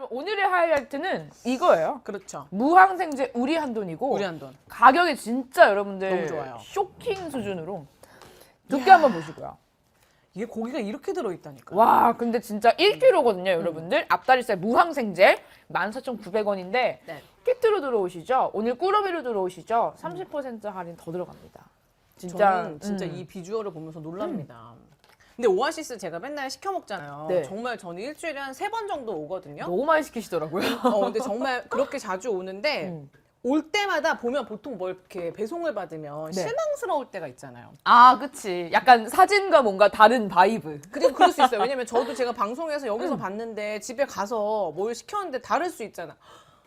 여러분 오늘의 하이라이트는 이거예요. 그렇죠. 무항생제 우리 한돈이고 우리 한돈. 가격이 진짜 여러분들 너무 좋아요. 쇼킹 수준으로 두께 한번 보시고요. 이게 고기가 이렇게 들어있다니까. 와 근데 진짜 음. 1kg거든요 여러분들 앞다리살 무항생제 14,900원인데 네. 키트로 들어오시죠 오늘 꾸러미로 들어오시죠 30% 할인 더 들어갑니다 진짜 저는 진짜 음. 이 비주얼을 보면서 놀랍니다. 근데 오아시스 제가 맨날 시켜 먹잖아요. 네. 정말 저는 일주일에 한 세 번 정도 오거든요. 너무 많이 시키시더라고요 어, 근데 정말 그렇게 자주 오는데 음. 올 때마다 보면 보통 뭘 이렇게 배송을 받으면 네. 실망스러울 때가 있잖아요. 아 그치 약간 사진과 뭔가 다른 바이브 그리고 그럴 수 있어요. 왜냐면 저도 제가 방송에서 음. 여기서 봤는데 집에 가서 뭘 시켰는데 다를 수 있잖아.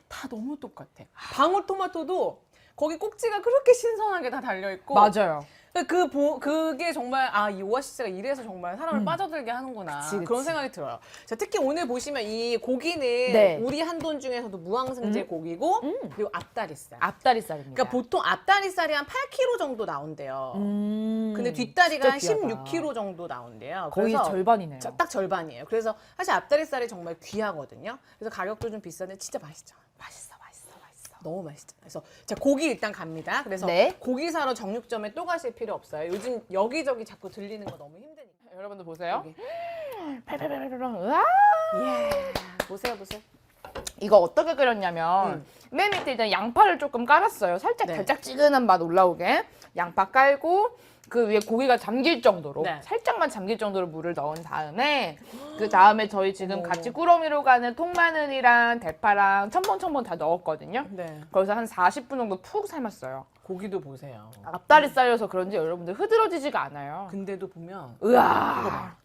다 너무 똑같아. 방울토마토도 거기 꼭지가 그렇게 신선하게 다 달려 있고 맞아요 그 보, 그게 정말 아 이 오아시스가 이래서 정말 사람을 빠져들게 하는구나 음. 그치, 그치. 그런 생각이 들어요. 자, 특히 오늘 보시면 이 고기는 네. 우리 한돈 중에서도 무항생제 고기고 그리고 앞다리살. 앞다리살입니다 그러니까 보통 앞다리살이 한 8kg 정도 나온대요. 음, 근데 뒷다리가 한 진짜 귀하다. 16kg 정도 나온대요. 거의 그래서 절반이네요 자, 딱 절반이에요. 그래서 사실 앞다리살이 정말 귀하거든요. 그래서 가격도 좀 비싼데 진짜 맛있죠. 맛있어 너무 맛있죠. 그래서 자 고기 일단 갑니다. 그래서 네. 고기 사러 정육점에 또 가실 필요 없어요. 요즘 여기저기 자꾸 들리는 거 너무 힘드니까. 여러분들 보세요 여기. 팔팔팔팔팔 으아 예. 보세요, 보세요. 이거 어떻게 끓였냐면 음. 맨 밑에 일단 양파를 조금 깔았어요. 살짝 네. 달짝지근한 맛 올라오게 양파 깔고 그 위에 고기가 잠길 정도로 네. 살짝만 잠길 정도로 물을 넣은 다음에 그 다음에 저희 지금. 같이 꾸러미로 가는 통마늘이랑 대파랑 첨벙 첨벙 다 넣었거든요. 네. 그래서 한 40분 정도 푹 삶았어요. 고기도 보세요. 앞다리 쌀려서 그런지 여러분들 흐드러지지가 않아요. 근데도 보면 으아.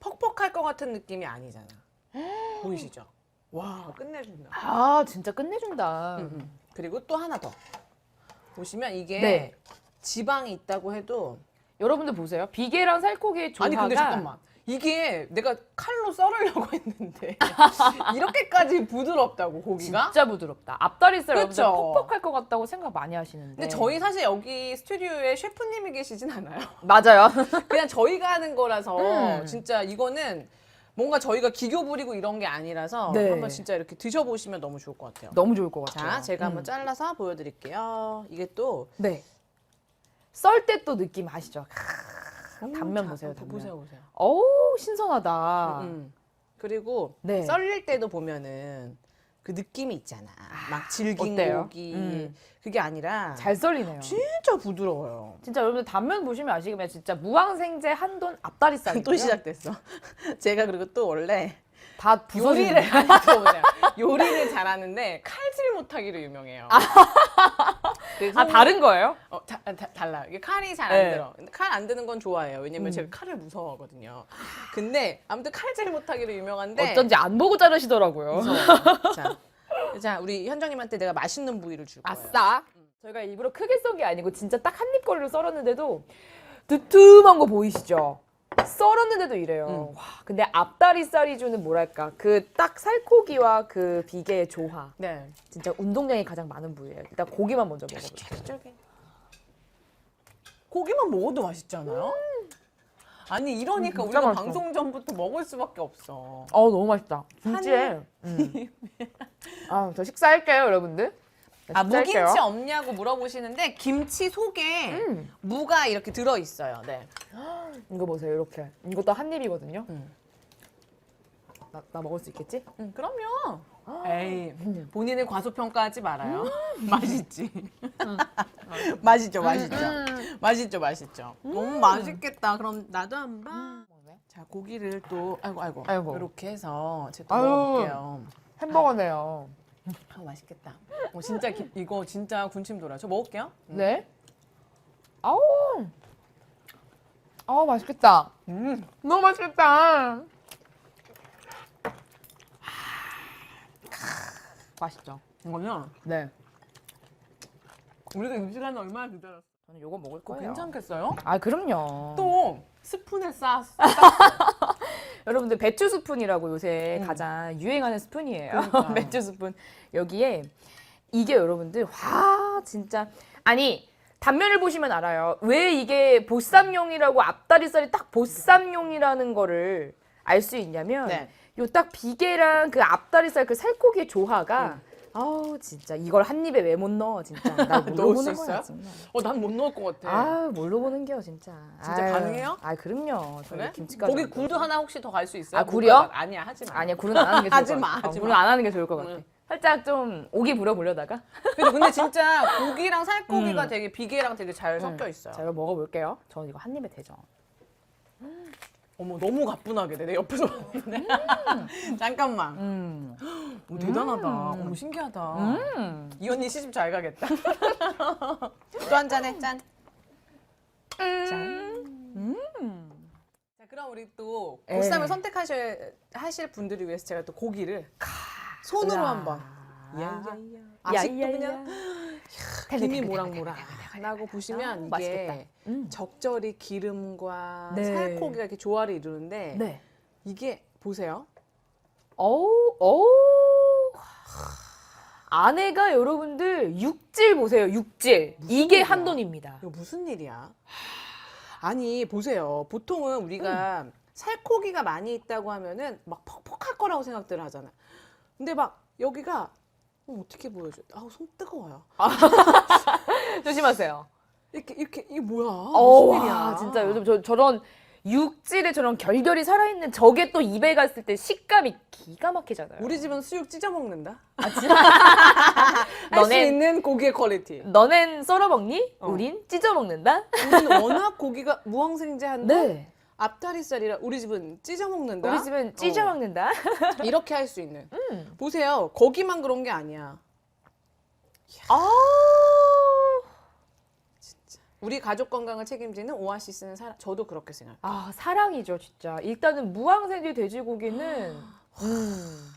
퍽퍽할 것 같은 느낌이 아니잖아. 보이시죠? 와, 끝내준다. 아 진짜 끝내준다. 음, 음. 그리고 또 하나 더. 보시면 이게 네. 지방이 있다고 해도 여러분들 보세요. 비계랑 살코기의 조화가 아니 근데 잠깐만. 이게 내가 칼로 썰으려고 했는데 이렇게까지 부드럽다고 고기가? 진짜 부드럽다. 앞다리살 여러분들 그쵸? 퍽퍽할 것 같다고 생각 많이 하시는데. 근데 저희 사실 여기 스튜디오에 셰프님이 계시진 않아요. 맞아요. 그냥 저희가 하는 거라서 음. 진짜 이거는 뭔가 저희가 기교 부리고 이런 게 아니라서 네. 한번 진짜 이렇게 드셔보시면 너무 좋을 것 같아요. 너무 좋을 것 같아요. 자, 제가 한번 음. 잘라서 보여드릴게요. 이게 또 네. 썰 때 또 느낌 아시죠? 음, 단면 자, 보세요, 보- 단면. 보세요, 보세요. 어우 신선하다. 음. 그리고 네. 썰릴 때도 보면은 그 느낌이 있잖아. 막 질긴 어때요? 고기. 음. 그게 아니라 잘 썰리네요. 진짜 부드러워요. 진짜 여러분들 단면 보시면 아시겠지만 진짜 무항생제 한돈 앞다리살 또 시작됐어. 제가 그리고 또 원래 다 요리를 부서지는 아니 들어보세요. 요리를 잘하는데 칼질 못하기로 유명해요. 그래서 아 다른 거예요? 어, 다, 달라요. 이게 칼이 잘 안 네. 들어. 근데 칼 안 드는 건 좋아해요. 왜냐면 제가 칼을 무서워하거든요. 근데 아무튼 칼질 못하기로 유명한데 어쩐지 안 보고 자르시더라고요. 무서워요. 자, 자 우리 현정님한테 내가 맛있는 부위를 줄 거예요. 아싸. 저희가 일부러 크게 썬 게 아니고 진짜 딱 한 입 거리로 썰었는데도 두툼한 거 보이시죠? 썰었는데도 이래요. 음. 와, 근데 앞다리살이 주는 뭐랄까 그 딱 살코기와 그 비계의 조화. 네. 진짜 운동량이 가장 많은 부위예요. 일단 고기만 먼저 먹어볼게요. 저기 고기만 먹어도 맛있잖아요. 아니 이러니까 음, 진짜 우리가 맛있어. 방송 전부터 먹을 수밖에 없어. 어 너무 맛있다. 진짜. 음. 아, 저 식사할게요, 여러분들. 네, 아 식사할게요. 무김치 없냐고 물어보시는데 김치 속에 음. 무가 이렇게 들어 있어요. 네. 이거 보세요, 이렇게. 이것도 한 입이거든요. 음. 나, 나 먹을 수 있겠지? 음, 그럼요. 에이 본인을 과소평가하지 말아요. 맛있지. 맛있죠, 맛있죠. 맛있죠, 맛있죠. 너무 맛있겠다. 그럼 나도 한 번. 자 고기를 또 아이고 아이고, 아이고. 이렇게 해서 제가 또 아유. 먹어볼게요. 햄버거네요. 아 맛있겠다. 어, 진짜 기- 이거 진짜 군침 돌아 요. 저 먹을게요. 네. 아우. 아우 맛있겠다. 음. 너무 맛있겠다. 맛있죠? 이거는 네. 우리가 임시간에 얼마나 기다렸어. 저는 이거 먹을 거예요. 괜찮겠어요? 아 그럼요. 또 스푼에 싸. 여러분들 배추 스푼이라고 요새 음. 가장 유행하는 스푼이에요. 그러니까. 배추 스푼 여기에 이게 여러분들 와 진짜 아니 단면을 보시면 알아요. 왜 이게 보쌈용이라고 앞다리살이 딱 보쌈용이라는 거를 알 수 있냐면 네. 요 딱 비계랑 그 앞다리살 그 살코기의 조화가 아우 진짜 이걸 한 입에 왜 못 넣어 진짜 나 넣을 수 보는 있어요? 거야 정말 어, 난 못 넣을 것 같아. 아 뭘로 보는 게요 진짜 진짜 아유, 가능해요? 아 그럼요 그래? 김치까지 거기 안 굴도 하나 혹시 더 갈 수 있어요? 아, 굴이요? 굴가- 아니야 하지 마. 아니야 굴은 안 하는 게 좋을 하지 것 마, 같아. 하지 어, 굴은 마. 안 하는 게 좋을 것 같아. 응. 살짝 좀 오기 부려 보려다가 근데, 근데 진짜 고기랑 살코기가 음. 되게 비계랑 되게 잘 섞여 있어요. 자 이거 먹어볼게요. 저는 이거 한 입에 되죠. 어머 너무 가뿐하게 내 옆에서 봤는데. 잠깐만. 음. 오, 대단하다. 어머 신기하다. 음. 이 언니 시집 잘 가겠다. 또 한 잔해 짠. 자 그럼 우리 또 에. 보쌈을 선택하실 하실 분들을 위해서 제가 또 고기를 손으로. 한번. 야야야. 아직도. 그냥 김이 모락모락 나고 보시면 아, 이게. 음. 적절히 기름과 네. 살코기가 이렇게 조화를 이루는데 네. 이게 보세요. 어우 어우. 아내가 여러분들 육질 보세요. 육질. 이게 일이야? 한돈입니다. 이거 무슨 일이야? 아니 보세요. 보통은 우리가 살코기가 많이 있다고 하면은 막 퍽퍽할 거라고 생각들을 하잖아. 근데 막 여기가 어, 어떻게 보여줘? 아우 손 뜨거워요. 조심하세요. 이렇게 이렇게 이게 뭐야? 어, 무슨 일이야? 와, 진짜 요즘 저, 저런 육질에 저런 결결이 살아있는 저게 또 입에 갔을 때 식감이 기가 막히잖아요. 우리 집은 수육 찢어 먹는다. 아, 진짜? 할수 너넨- 있는 고기의 퀄리티. 너넨 썰어 먹니? 어. 우린 찢어 먹는다. 우리는 워낙 고기가 무항생제한데 네. 앞다리살이라 우리 집은 찢어 먹는다. 우리 집은 찢어 어. 먹는다. 이렇게 할 수 있는. 음. 보세요. 거기만 그런 게 아니야. 아. 우리 가족 건강을 책임지는 오아시스는 사람. 저도 그렇게 생각해요. 아 사랑이죠 진짜. 일단은 무항생제 돼지고기는 음